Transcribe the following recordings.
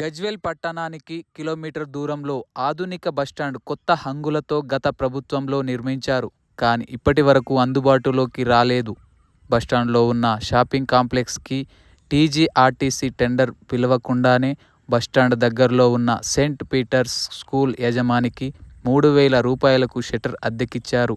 గజ్వెల్ పట్టణానికి కిలోమీటర్ దూరంలో ఆధునిక బస్టాండ్ కొత్త హంగులతో గత ప్రభుత్వంలో నిర్మించారు కానీ ఇప్పటి వరకు అందుబాటులోకి రాలేదు. బస్టాండ్లో ఉన్న షాపింగ్ కాంప్లెక్స్కి టీజీఆర్టీసీ టెండర్ పిలవకుండానే బస్టాండ్ దగ్గరలో ఉన్న సెయింట్ పీటర్స్ స్కూల్ యజమానికి మూడు వేల రూపాయలకు షెటర్ అద్దెకిచ్చారు.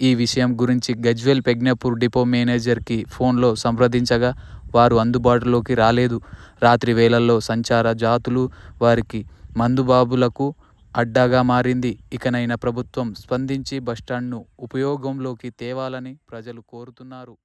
ఈ విషయం గురించి గజ్వేల్ పెగ్నపూర్ డిపో మేనేజర్కి ఫోన్లో సంప్రదించగా వారు అందుబాటులోకి రాలేదు. రాత్రి వేళల్లో సంచార జాతులు వారికి మందుబాబులకు అడ్డాగా మారింది. ఇకనైనా ప్రభుత్వం స్పందించి బస్టాండ్ను ఉపయోగంలోకి తేవాలని ప్రజలు కోరుతున్నారు.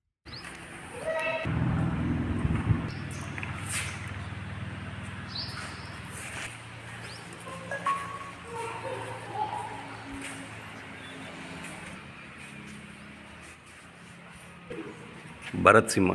భరత్ సింహ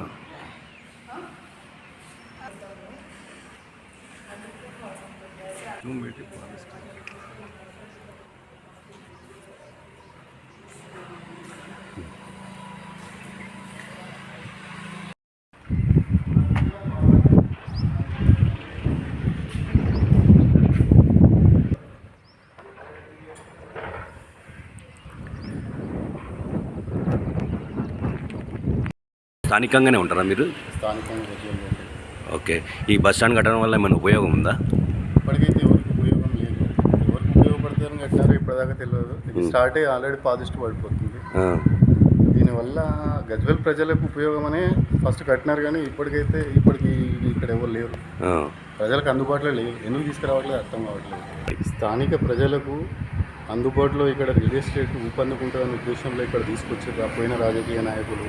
స్థానికంగానే ఉంటారా మీరు? స్థానికంగా. ఓకే. ఈ బస్ స్టాండ్ కట్టడం వల్ల ఏమైనా ఉపయోగం ఉందా? ఇప్పటికైతే ఎవరికి ఉపయోగం లేదు. ఎవరికి ఉపయోగపడతారని కట్టినారో ఇప్పటిదాకా తెలియదు. ఇది స్టార్ట్ అయ్యి ఆల్రెడీ పాజిటివ్ పడిపోతుంది. దీనివల్ల గజ్వెల్ ప్రజలకు ఉపయోగమనే ఫస్ట్ కట్టినారు కానీ ఇప్పటికైతే ఇప్పటికి ఇక్కడ ఎవరు లేరు. ప్రజలకు అందుబాటులో లేవు. ఎందుకు తీసుకురావట్లేదు అర్థం కావట్లేదు. స్థానిక ప్రజలకు అందుబాటులో ఇక్కడ రియల్ ఎస్టేట్ ఊపందుకుంటుందనే ఉద్దేశంలో ఇక్కడ తీసుకొచ్చారు. ఆ పోయిన రాజకీయ నాయకులు.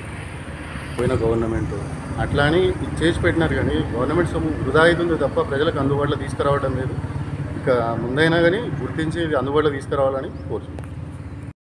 పోయిన గవర్నమెంట్ అట్లా అని చేసి పెట్టినారు కానీ గవర్నమెంట్ సొమ్ము వృధా అవుతుంది తప్ప ప్రజలకు అందుబాటులో తీసుకురావడం లేదు. ఇక ముందైనా కానీ గుర్తించి ఇది అందుబాటులో తీసుకురావాలని కోరుతున్నాను